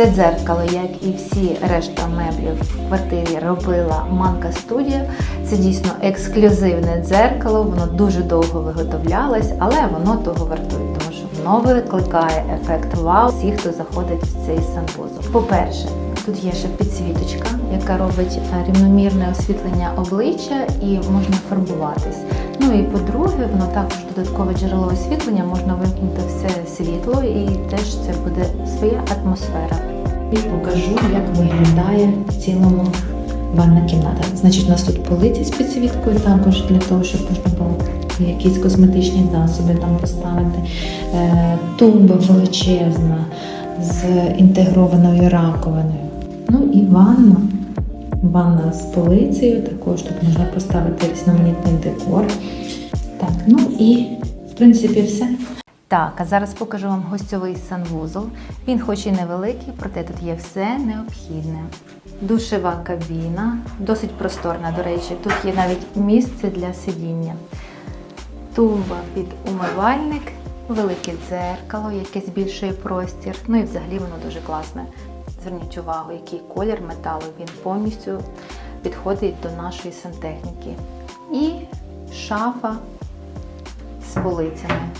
Це дзеркало, як і всі решта меблів в квартирі робила Манка Студіо. Це дійсно ексклюзивне дзеркало, воно дуже довго виготовлялось, але воно того вартує, тому що воно викликає ефект вау всіх, хто заходить в цей санвузол. По-перше, тут є ще підсвіточка, яка робить е, рівномірне освітлення обличчя і можна фарбуватись. Ну і по-друге, воно також додаткове джерело освітлення, можна вимкнути все світло і теж це буде своя атмосфера. І покажу, як виглядає в цілому ванна кімната. Значить, у нас тут полиці з підсвіткою, також для того, щоб можна було якісь косметичні засоби там поставити. Е, Тумба величезна з інтегрованою раковиною. Ну і ванна. Ванна з полицею, також тут можна поставити різноманітний декор. Так, ну і в принципі все. Так, а зараз покажу вам гостьовий санвузол. Він хоч і невеликий, проте тут є все необхідне. Душева кабіна, досить просторна, до речі. Тут є навіть місце для сидіння. Тумба під умивальник, велике дзеркало, яке збільшує простір. Ну і взагалі воно дуже класне. Зверніть увагу, який колір металу, він повністю підходить до нашої сантехніки. І шафа з полицями.